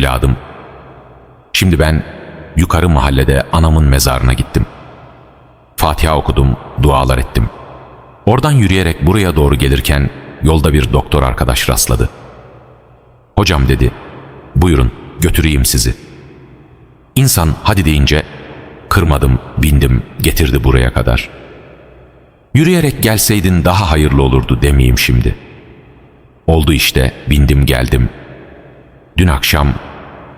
Evladım, şimdi ben yukarı mahallede anamın mezarına gittim. Fatiha okudum, dualar ettim. Oradan yürüyerek buraya doğru gelirken yolda bir doktor arkadaş rastladı. Hocam dedi, buyurun götüreyim sizi. İnsan hadi deyince kırmadım, bindim, getirdi buraya kadar. Yürüyerek gelseydin daha hayırlı olurdu demeyeyim şimdi. Oldu işte, bindim geldim. Dün akşam,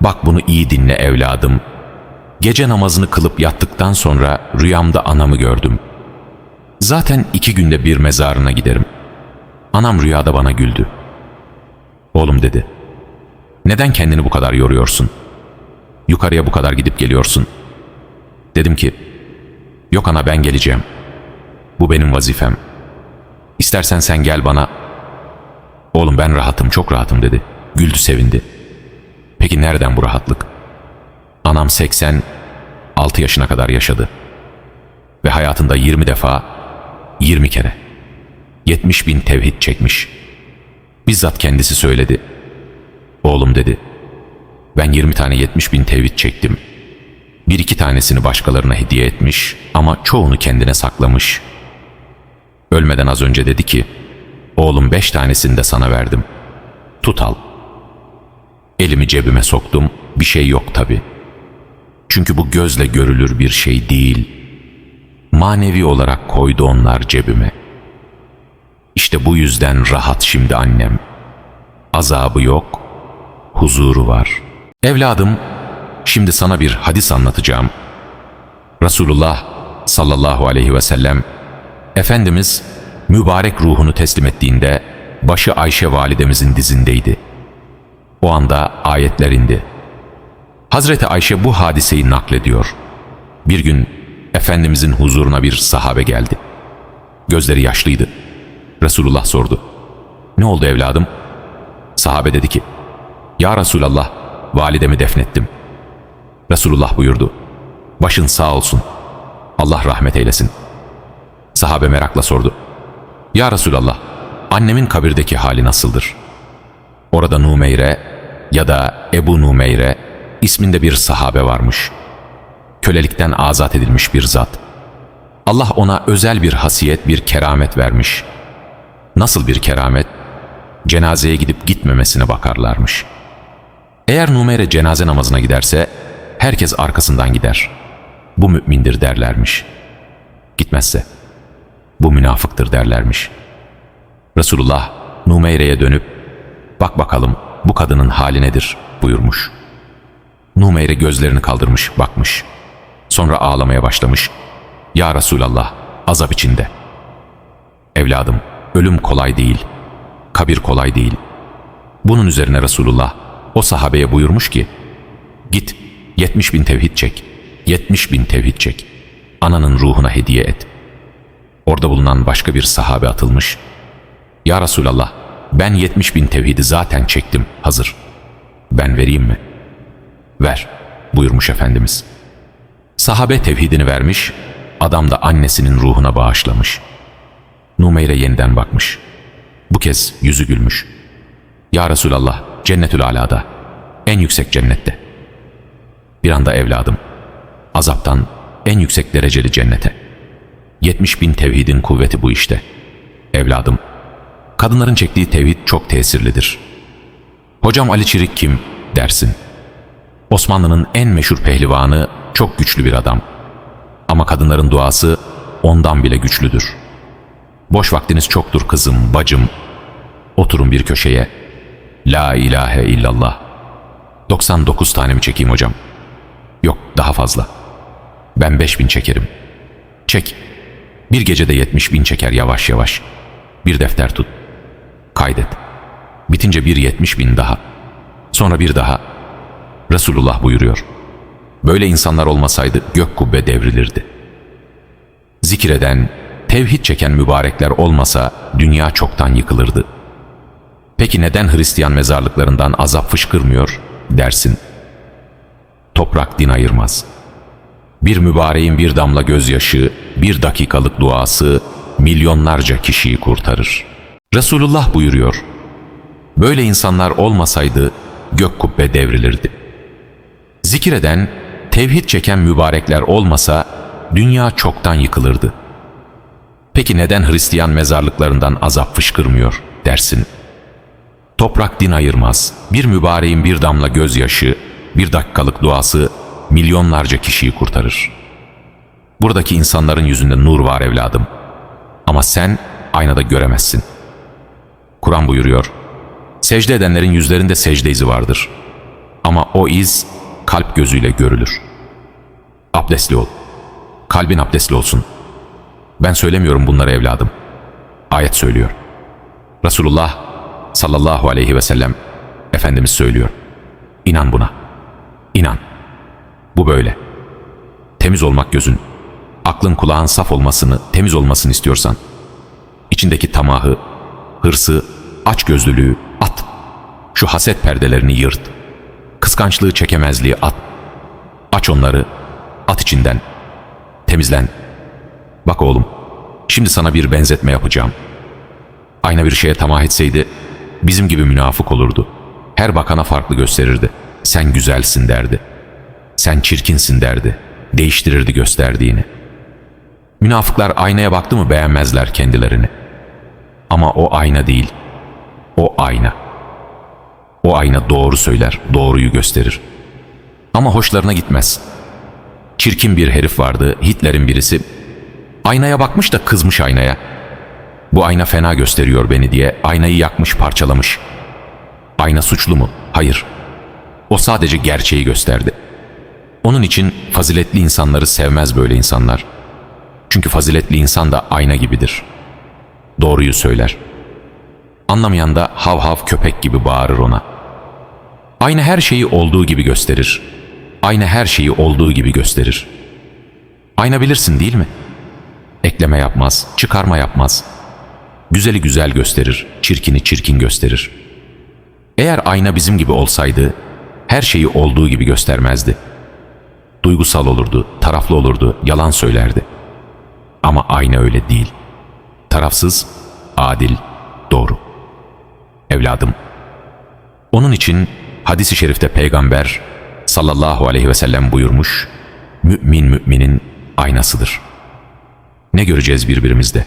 bak bunu iyi dinle evladım. Gece namazını kılıp yattıktan sonra rüyamda anamı gördüm. Zaten iki günde bir mezarına giderim. Anam rüyada bana güldü. Oğlum dedi, neden kendini bu kadar yoruyorsun? Yukarıya bu kadar gidip geliyorsun. Dedim ki, yok ana ben geleceğim. Bu benim vazifem. İstersen sen gel bana. Oğlum ben rahatım, çok rahatım dedi. Güldü sevindi. Peki nereden bu rahatlık? Anam 86 yaşına kadar yaşadı. Ve hayatında 20 defa, 20 kere, 70 bin tevhid çekmiş. Bizzat kendisi söyledi. Oğlum dedi, ben 20 tane 70 bin tevhid çektim. Bir iki tanesini başkalarına hediye etmiş ama çoğunu kendine saklamış. Ölmeden az önce dedi ki, oğlum beş tanesini de sana verdim. Tut al. Elimi cebime soktum, bir şey yok tabi. Çünkü bu gözle görülür bir şey değil. Manevi olarak koydu onlar cebime. İşte bu yüzden rahat şimdi annem. Azabı yok, huzuru var. Evladım, şimdi sana bir hadis anlatacağım. Resulullah sallallahu aleyhi ve sellem Efendimiz mübarek ruhunu teslim ettiğinde başı Ayşe validemizin dizindeydi. O anda ayetler indi. Hazreti Ayşe bu hadiseyi naklediyor. Bir gün Efendimizin huzuruna bir sahabe geldi. Gözleri yaşlıydı. Resulullah sordu. Ne oldu evladım? Sahabe dedi ki, Ya Resulallah, validemi defnettim. Resulullah buyurdu. Başın sağ olsun. Allah rahmet eylesin. Sahabe merakla sordu. Ya Resulallah, annemin kabirdeki hali nasıldır? Orada Numeyre ya da Ebu Numeyre isminde bir sahabe varmış. Kölelikten azat edilmiş bir zat. Allah ona özel bir hasiyet, bir keramet vermiş. Nasıl bir keramet? Cenazeye gidip gitmemesine bakarlarmış. Eğer Numeyre cenaze namazına giderse, herkes arkasından gider. Bu mümindir derlermiş. Gitmezse, bu münafıktır derlermiş. Resulullah Numeyre'ye dönüp, bak bakalım bu kadının hali nedir buyurmuş. Numeyre gözlerini kaldırmış, bakmış. Sonra ağlamaya başlamış. Ya Resulallah, azap içinde. Evladım, ölüm kolay değil, kabir kolay değil. Bunun üzerine Resulullah o sahabeye buyurmuş ki, git 70 bin tevhid çek, 70 bin tevhid çek, ananın ruhuna hediye et. Orada bulunan başka bir sahabe atılmış. Ya Resulallah, ben 70 bin tevhidi zaten çektim, hazır. Ben vereyim mi? Ver, buyurmuş Efendimiz. Sahabe tevhidini vermiş, adam da annesinin ruhuna bağışlamış. Numeyre yeniden bakmış. Bu kez yüzü gülmüş. Ya Resulallah, cennetül alada, en yüksek cennette. Bir anda evladım, azaptan en yüksek dereceli cennete. 70 bin tevhidin kuvveti bu işte. Evladım, kadınların çektiği tevhid çok tesirlidir. Hocam Ali Çirik kim dersin. Osmanlı'nın en meşhur pehlivanı çok güçlü bir adam. Ama kadınların duası ondan bile güçlüdür. Boş vaktiniz çoktur kızım, bacım. Oturun bir köşeye. La ilahe illallah. 99 tane mi çekeyim hocam? Yok daha fazla. Ben 5000 çekerim. Çek. Bir gecede 70 bin çeker yavaş yavaş. Bir defter tut. Kaydet. Bitince bir 70 bin daha. Sonra bir daha. Resulullah buyuruyor. Böyle insanlar olmasaydı gök kubbe devrilirdi. Zikreden, tevhid çeken mübarekler olmasa dünya çoktan yıkılırdı. Peki neden Hristiyan mezarlıklarından azap fışkırmıyor dersin. Toprak din ayırmaz. Bir mübareğin bir damla gözyaşı, bir dakikalık duası milyonlarca kişiyi kurtarır. Resulullah buyuruyor. Böyle insanlar olmasaydı gök kubbe devrilirdi. Zikir eden, tevhid çeken mübarekler olmasa dünya çoktan yıkılırdı. Peki neden Hristiyan mezarlıklarından azap fışkırmıyor dersin? Toprak din ayırmaz. Bir mübareğin bir damla gözyaşı, bir dakikalık duası milyonlarca kişiyi kurtarır. Buradaki insanların yüzünde nur var evladım. Ama sen aynada göremezsin. Kur'an buyuruyor. Secde edenlerin yüzlerinde secde izi vardır. Ama o iz kalp gözüyle görülür. Abdestli ol. Kalbin abdestli olsun. Ben söylemiyorum bunları evladım. Ayet söylüyor. Resulullah sallallahu aleyhi ve sellem Efendimiz söylüyor. İnan buna. İnan. Bu böyle. Temiz olmak gözün, aklın kulağın saf olmasını, temiz olmasını istiyorsan, içindeki tamahı, hırsı, açgözlülüğü at. Şu haset perdelerini yırt. Kıskançlığı, çekemezliği at. Aç onları, at içinden. Temizlen. Bak oğlum, şimdi sana bir benzetme yapacağım. Ayna bir şeye tamah etseydi, bizim gibi münafık olurdu. Her bakana farklı gösterirdi. Sen güzelsin derdi. Sen çirkinsin derdi. Değiştirirdi gösterdiğini. Münafıklar aynaya baktı mı beğenmezler kendilerini. Ama o ayna değil. O ayna. O ayna doğru söyler, doğruyu gösterir. Ama hoşlarına gitmez. Çirkin bir herif vardı, Hitler'in birisi. Aynaya bakmış da kızmış aynaya. Bu ayna fena gösteriyor beni diye aynayı yakmış, parçalamış. Ayna suçlu mu? Hayır. O sadece gerçeği gösterdi. Onun için faziletli insanları sevmez böyle insanlar. Çünkü faziletli insan da ayna gibidir. Doğruyu söyler. Anlamayan da hav hav köpek gibi bağırır ona. Ayna her şeyi olduğu gibi gösterir. Ayna her şeyi olduğu gibi gösterir. Ayna bilirsin değil mi? Ekleme yapmaz, çıkarma yapmaz. Güzeli güzel gösterir, çirkini çirkin gösterir. Eğer ayna bizim gibi olsaydı, her şeyi olduğu gibi göstermezdi. Duygusal olurdu, taraflı olurdu, yalan söylerdi. Ama ayna öyle değil. Tarafsız, adil, doğru. Evladım, onun için hadis-i şerifte peygamber sallallahu aleyhi ve sellem buyurmuş, mümin müminin aynasıdır. Ne göreceğiz birbirimizde?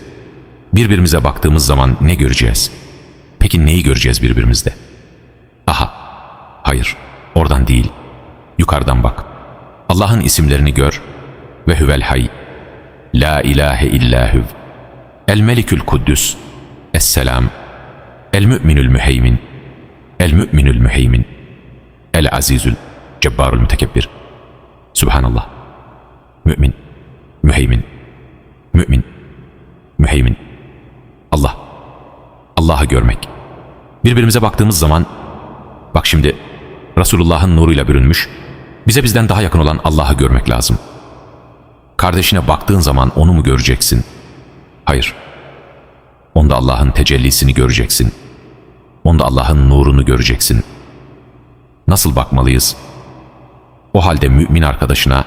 Birbirimize baktığımız zaman ne göreceğiz? Peki neyi göreceğiz birbirimizde? Aha, hayır, oradan değil, yukarıdan bak. Allah'ın isimlerini gör ve huvel hay, la ilahe illa huv, el melikül kuddüs, esselam, el müminül müheymin, el müminül müheymin, el azizül cebbarul mütekebbir. Subhanallah. Mümin, müheymin, mümin. Allah. Allah'ı görmek. Birbirimize baktığımız zaman, bak şimdi Resulullah'ın nuruyla bürünmüş, bize bizden daha yakın olan Allah'ı görmek lazım. Kardeşine baktığın zaman onu mu göreceksin? Hayır. Onda Allah'ın tecellisini göreceksin. Onda Allah'ın nurunu göreceksin. Nasıl bakmalıyız? O halde mümin arkadaşına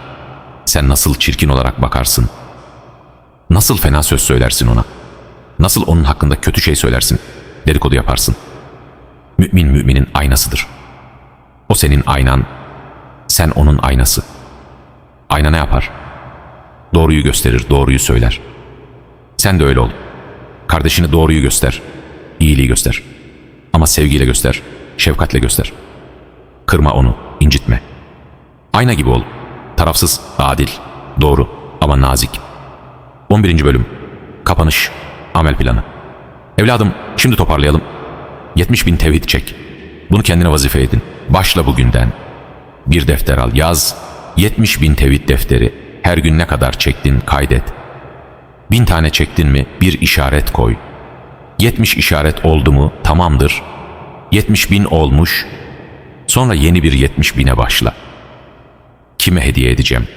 sen nasıl çirkin olarak bakarsın? Nasıl fena söz söylersin ona? Nasıl onun hakkında kötü şey söylersin? Dedikodu yaparsın. Mümin müminin aynasıdır. O senin aynan, sen onun aynası. Ayna ne yapar? Doğruyu gösterir, doğruyu söyler. Sen de öyle ol. Kardeşine doğruyu göster, iyiliği göster. Ama sevgiyle göster, şefkatle göster. Kırma onu, incitme. Ayna gibi ol. Tarafsız, adil, doğru ama nazik. 11. Bölüm Kapanış Amel Planı Evladım şimdi toparlayalım. 70 bin tevhid çek. Bunu kendine vazife edin. Başla bugünden. Bir defter al yaz. 70 bin tevhid defteri. Her gün ne kadar çektin kaydet. Bin tane çektin mi bir işaret koy. 70 işaret oldu mu tamamdır. 70 bin olmuş. Sonra yeni bir 70 bine başla. Kime hediye edeceğim?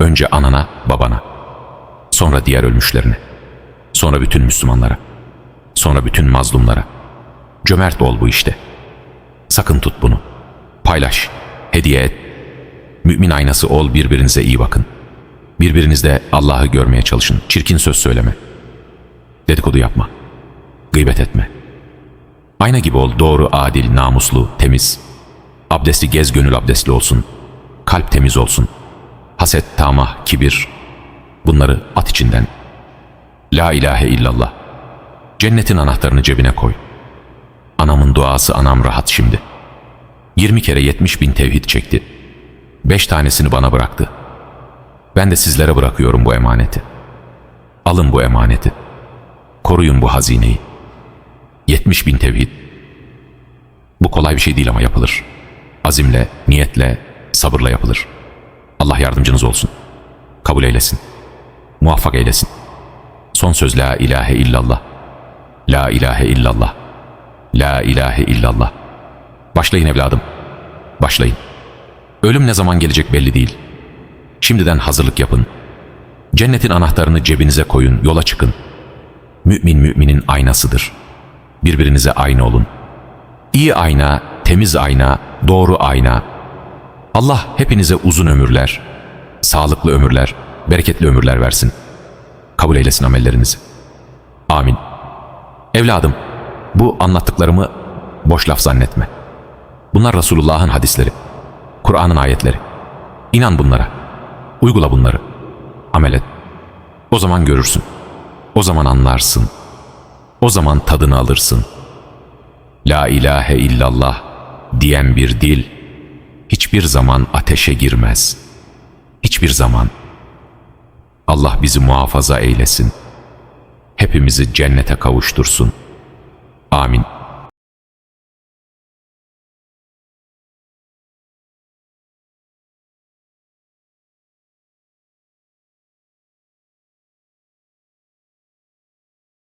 Önce anana, babana. Sonra diğer ölmüşlerine. Sonra bütün Müslümanlara. Sonra bütün mazlumlara. Cömert ol bu işte. Sakın tut bunu. Paylaş, hediye et. Mümin aynası ol, birbirinize iyi bakın. Birbirinizde Allah'ı görmeye çalışın. Çirkin söz söyleme. Dedikodu yapma. Gıybet etme. Ayna gibi ol, doğru, adil, namuslu, temiz. Abdesti gez gönül abdestli olsun. Kalp temiz olsun. Haset, tamah, kibir. Bunları at içinden. La ilahe illallah. Cennetin anahtarını cebine koy. Anamın duası anam rahat şimdi. 20 kere 70 bin tevhid çekti. Beş tanesini bana bıraktı. Ben de sizlere bırakıyorum bu emaneti. Alın bu emaneti. Koruyun bu hazineyi. 70 bin tevhid. Bu kolay bir şey değil ama yapılır. Azimle, niyetle, sabırla yapılır. Allah yardımcınız olsun. Kabul eylesin. Muvaffak eylesin. Son söz la ilahe illallah. La ilahe illallah. La ilahe illallah. Başlayın evladım. Başlayın. Ölüm ne zaman gelecek belli değil. Şimdiden hazırlık yapın. Cennetin anahtarını cebinize koyun, yola çıkın. Mümin müminin aynasıdır. Birbirinize aynı olun. İyi ayna, temiz ayna, doğru ayna. Allah hepinize uzun ömürler, sağlıklı ömürler, bereketli ömürler versin. Kabul eylesin amellerinizi. Amin. Evladım, bu anlattıklarımı boş laf zannetme. Bunlar Resulullah'ın hadisleri, Kur'an'ın ayetleri. İnan bunlara, uygula bunları, amel et. O zaman görürsün, o zaman anlarsın, o zaman tadını alırsın. La ilahe illallah diyen bir dil hiçbir zaman ateşe girmez. Hiçbir zaman. Allah bizi muhafaza eylesin. Hepimizi cennete kavuştursun. Amin.